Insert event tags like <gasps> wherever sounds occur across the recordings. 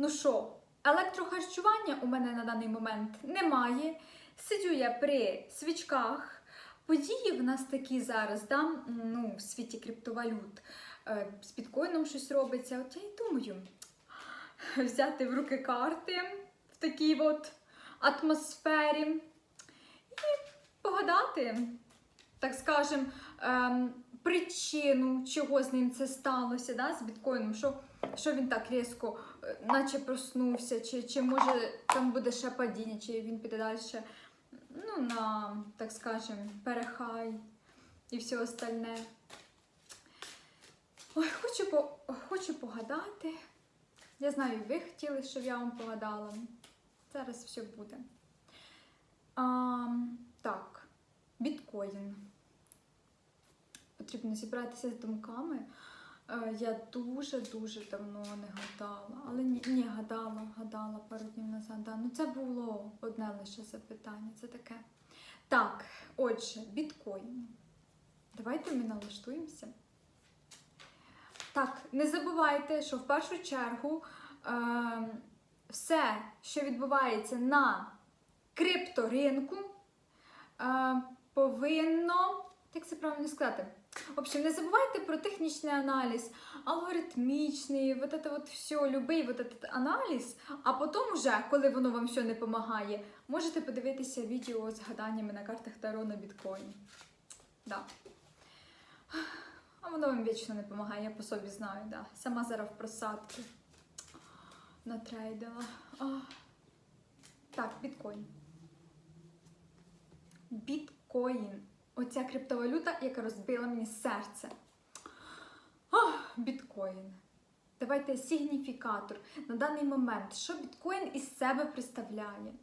Ну що, електрохарчування у мене на даний момент немає. Сиджу я при свічках. Події в нас такі зараз, да? ну, в світі криптовалют. Е, З біткоїном щось робиться. От я й думаю, взяти в руки карти в такій от атмосфері і погадати, так скажем, ем, причину, чого з ним це сталося, да, з біткоїном, що, що він так різко, е, наче проснувся, чи, чи може там буде ще падіння, чи він піде далі ну, на, так скажем, перехай і все остальне. Ой, хочу, по, хочу погадати. Я знаю, ви хотіли, щоб я вам погадала. Зараз все буде. А, так, біткоін. Потрібно зібратися з думками. Е, Я дуже-дуже давно не гадала. Але ні, ні, гадала, гадала пару днів назад. Да. Ну це було одне лише запитання. Це таке. Так, отже, біткоін. Давайте ми налаштуємося. Так, не забувайте, що в першу чергу е, все, що відбувається на крипторинку, е, повинно, як це правильно сказати? В общем, не забувайте про технічний аналіз, алгоритмічний, вот это вот все, любий вот этот аналіз, а потім уже, коли воно вам все не допомагає, можете подивитися відео з гаданнями на картах Таро на біткоін. Да. А воно вам вічно не допомагає, я по собі знаю, да. Сама зараз в просадки натрейдила. Так, біткоін. Біткоін. Оця криптовалюта, яка розбила мені серце. Ах, біткоін. Давайте сигніфікатор. На даний момент, що біткоін із себе представляє?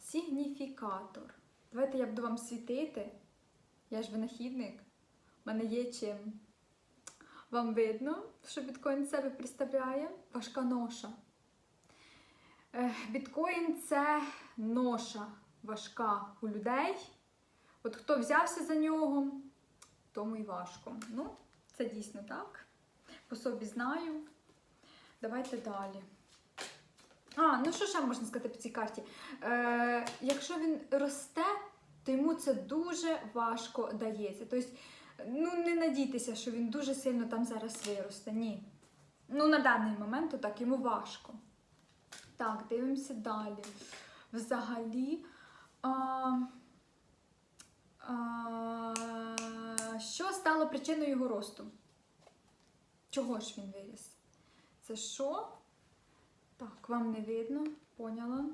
Сигніфікатор. Давайте я буду вам світити. Я ж винахідник. У мене є чим. Вам видно, що біткоін себе представляє? Важка ноша. Біткоін це ноша важка у людей. От хто взявся за нього, тому і важко. Ну, це дійсно так. По собі знаю. Давайте далі. А, ну що ще можна сказати по цій карті? Е, якщо він росте, то йому це дуже важко дається. Тобто, ну не надійтеся, що він дуже сильно там зараз виросте. Ні. Ну, на даний момент то так йому важко. Так, дивимося далі. Взагалі. Що стало причиною його росту? Чого ж він виріс? Це що? Так, вам не видно, поняла.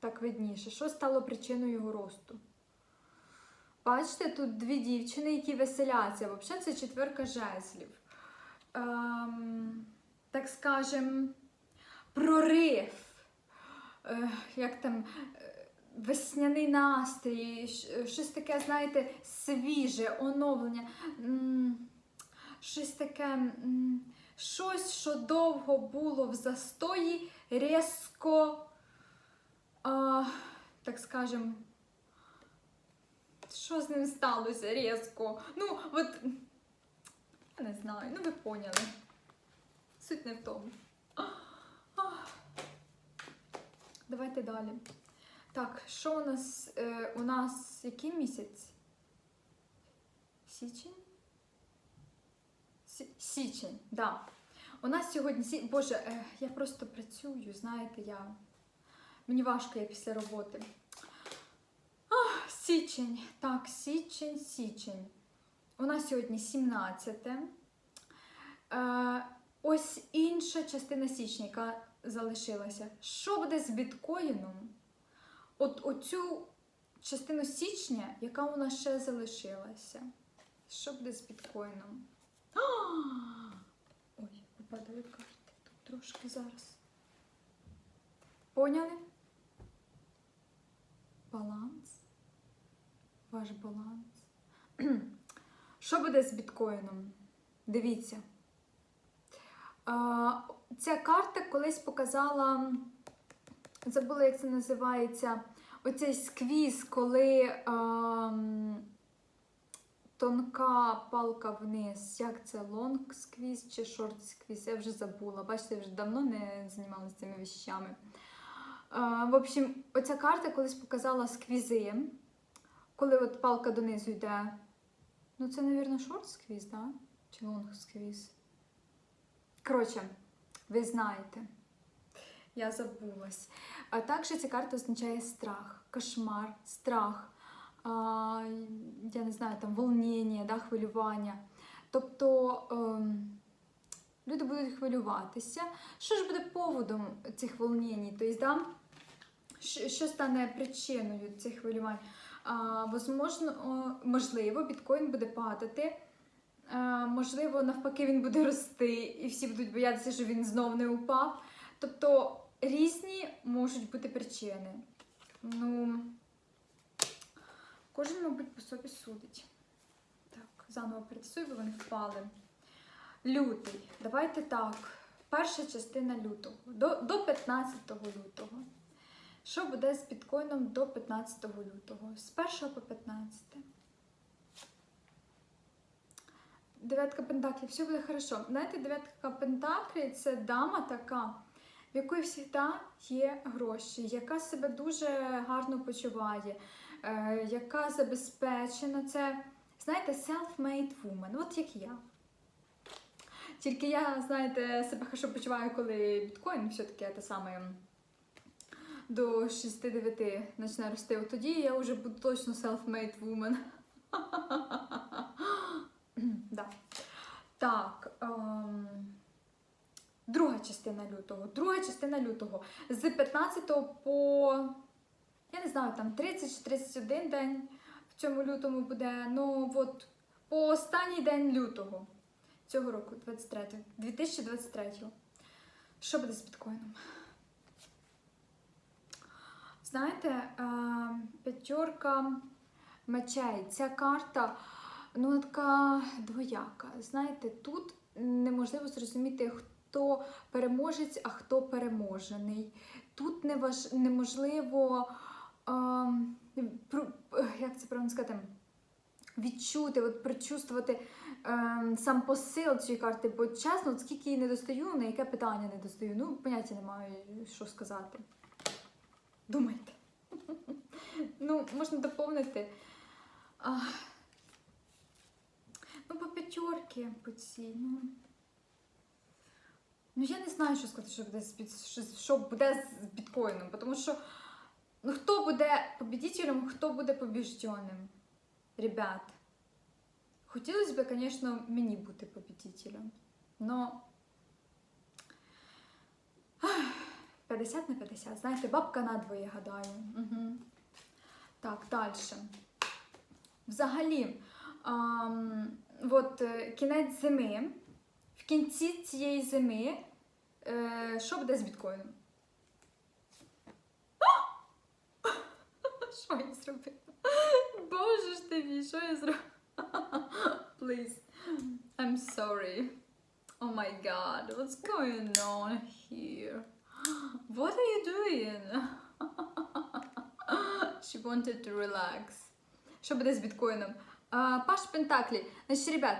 Так видніше. Що стало причиною його росту? Бачите, тут дві дівчини, які веселяться. Взагалі це четверка жезлів. Ем, так скажем, прорив. Е, як там е, весняний настрій, щось таке, знаєте, свіже, оновлення. Щось таке, щось, що довго було в застої, різко, так скажем, що з ним сталося різко? Ну, от, я не знаю, ну ви поняли. Суть не в тому. Давайте далі. Так, що у нас? Е, у нас який місяць? Січень? Сі- Січень, так. Да. У нас сьогодні. Боже, е, я просто працюю, знаєте, я. Мені важко я після роботи. Ах, січень. Так, січень, січень. У нас сьогодні 17. Ось інша частина січня, яка залишилася. Що буде з біткоїном? От оцю частину січня, яка у нас ще залишилася. Що буде з біткоїном? Ой, попадали карти тут трошки зараз. Поняли? Баланс. Ваш баланс. <clears throat> Що буде з біткоїном? Дивіться. Ця карта колись показала, забула, як це називається, оцей сквіз, коли ам, тонка палка вниз. Як це? Лонг сквіз чи шорт сквіз? Я вже забула. Бачите, я вже давно не займалася цими віщами. А, в общем, оця карта колись показала сквізи, коли от палка донизу йде. Ну, це, мабуть, шорт сквіз, да? Чи лонг сквіз? Коротше, ви знаєте. Я забулась. А також ця карта означає страх, кошмар, страх, а, я не знаю, там волнення, да, хвилювання. Тобто ем, люди будуть хвилюватися. Що ж буде поводом цих волнень? Тобто, да, що, стане причиною цих хвилювань? А, возможно, можливо, біткоін буде падати. Можливо, навпаки, він буде рости, і всі будуть боятися, що він знов не упав. Тобто різні можуть бути причини. Ну, кожен, мабуть, по собі судить. Так, заново працюю, бо вони впали. Лютий. Давайте так. Перша частина лютого. До, до 15 лютого. Що буде з біткоїном до 15 лютого? З 1 по 15. Дев'ятка пентаклів, все буде хорошо. Знаєте, дев'ятка пентаклів це дама така, в якої завжди є гроші, яка себе дуже гарно почуває, е, яка забезпечена. Це, знаєте, self-made woman, от як я. Тільки я, знаєте, себе хорошо почуваю, коли біткоін все-таки те саме до 6-9 почне рости. От тоді я вже буду точно self-made woman. <laughs> да. Так. Ем... Друга частина лютого. Друга частина лютого. З 15 по, я не знаю, там 30 чи 31 день в цьому лютому буде. Ну, от по останній день лютого цього року, 23, 2023. Що буде з біткоїном? Знаєте, е, п'ятерка мечей. Ця карта ну, така двояка. Знаєте, тут неможливо зрозуміти, хто переможець, а хто переможений. Тут неваж... неможливо, е, як це правильно сказати, відчути, от, прочувствувати е, сам посил цієї карти. Бо чесно, скільки її не достаю, на яке питання не достаю. Ну, поняття не маю, що сказати. Думайте. <laughs> Ну, можна доповнити. Ну, по п'ятерки, по цій, ну. Я не знаю, що сказати, що буде з, бід- що, буде з біткоїном, тому що ну, хто буде победителем, хто буде побіжденим. Ребят, хотілося б, звісно, мені бути победителем, но 50 на 50. Знаєте, бабка надвоє гадаю. Угу. Так, далі. Взагалі, ам, от е, кінець зими. В кінці цієї зими. Е, що буде з біткоїном? Що я зробила? Боже ж ти мій, що я зробила? Please. I'm sorry. Oh my god, what's going on here? What are you doing? She wanted to relax. Що буде з біткоїном? А, Паш Пентаклі. Значить, ребят,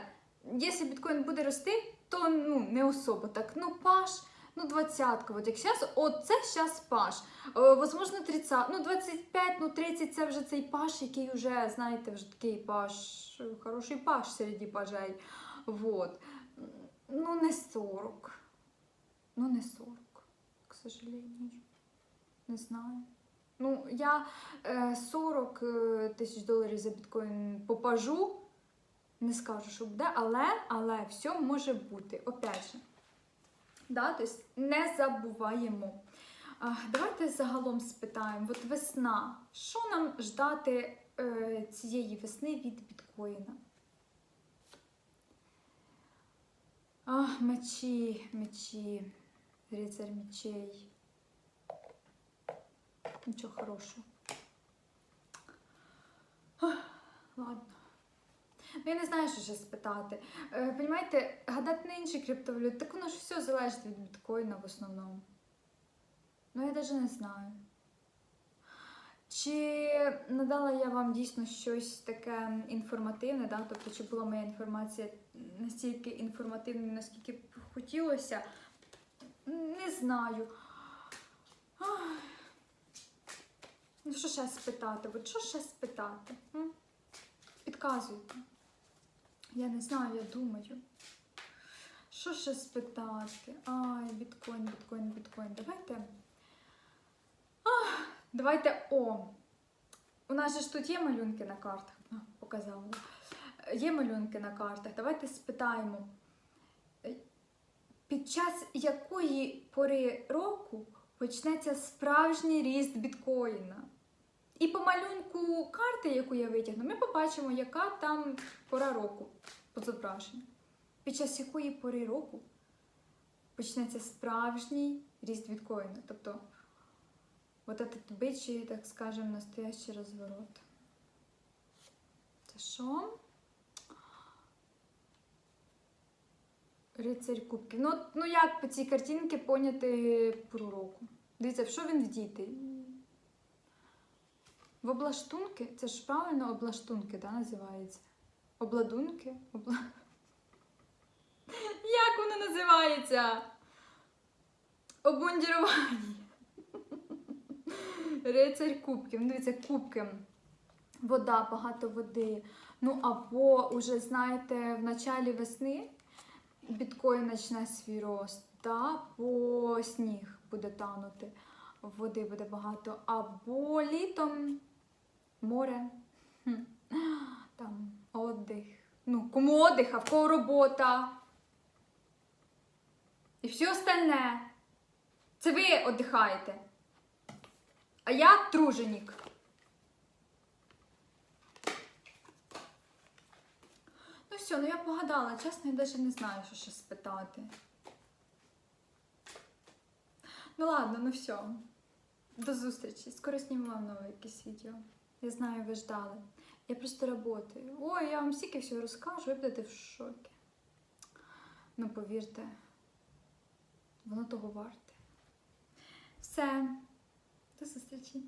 якщо біткоін буде рости, то ну, не особо так. Ну, паш, ну, двадцятка. От як зараз, от це зараз паш. Е, возможно, 30, ну, 25, ну, 30 це вже цей паш, який вже, знаєте, вже такий паш, хороший паш серед пажей. Вот. Ну, не 40. Ну, не 40 к сожалению. Не знаю. Ну, я е, 40 е, тисяч доларів за біткоін попажу. Не скажу, що буде, але, але все може бути. Опять же. Да, тобто не забуваємо. Давайте загалом спитаємо: от весна. Що нам ждати е, цієї весни від біткоїна? А, мечі, мечі. Рицарь мечей. Нічого хорошого. Ладно. Ну, я не знаю, що ще спитати. Е, Понімаєте, гадати на інші криптовалюти, так воно ж все залежить від біткоїна в основному. Ну, я навіть не знаю. Чи надала я вам дійсно щось таке інформативне, да? тобто чи була моя інформація настільки інформативною, наскільки б хотілося? Не знаю. Ну, що ще спитати? От що ще спитати? Підказуйте. Я не знаю, я думаю. Що ще спитати? Ай, біткоін, біткоін, біткоін. Давайте. Ах, давайте о. У нас же ж тут є малюнки на картах. Показала. Є малюнки на картах. Давайте спитаємо. Під час якої пори року почнеться справжній ріст біткоїна? І по малюнку карти, яку я витягну, ми побачимо, яка там пора року по зображенню. Під час якої пори року почнеться справжній ріст біткоїна. Тобто, от этот бичий, так скажем, настоящий розворот. Це що? Рицарь кубків. Ну, ну як по цій картинці поняти пору року? Дивіться, в що він вдітий? В облаштунки? Це ж правильно облаштунки, да, називається? Обладунки? Обла... <laughs> Як воно називається? Обмундірування. <laughs> Рицарь кубків. Ну, дивіться, кубки. Вода, багато води. Ну, або уже, знаєте, в началі весни біткоін почне свій рост, да? бо сніг буде танути, води буде багато, або літом море, <gasps> там отдих. Ну, кому отдих, а в кого робота. І все остальне. Це ви віддихаєте. А я труженик. Ну все, ну я погадала, чесно, я навіть не знаю, що ще спитати. Ну ладно, ну все. До зустрічі. Скоро зніму вам нове якесь відео. Я знаю, ви ждали. Я просто працюю. Ой, я вам стільки всього розкажу, ви будете в шокі. Ну, повірте, воно того варте. Все, до зустрічі.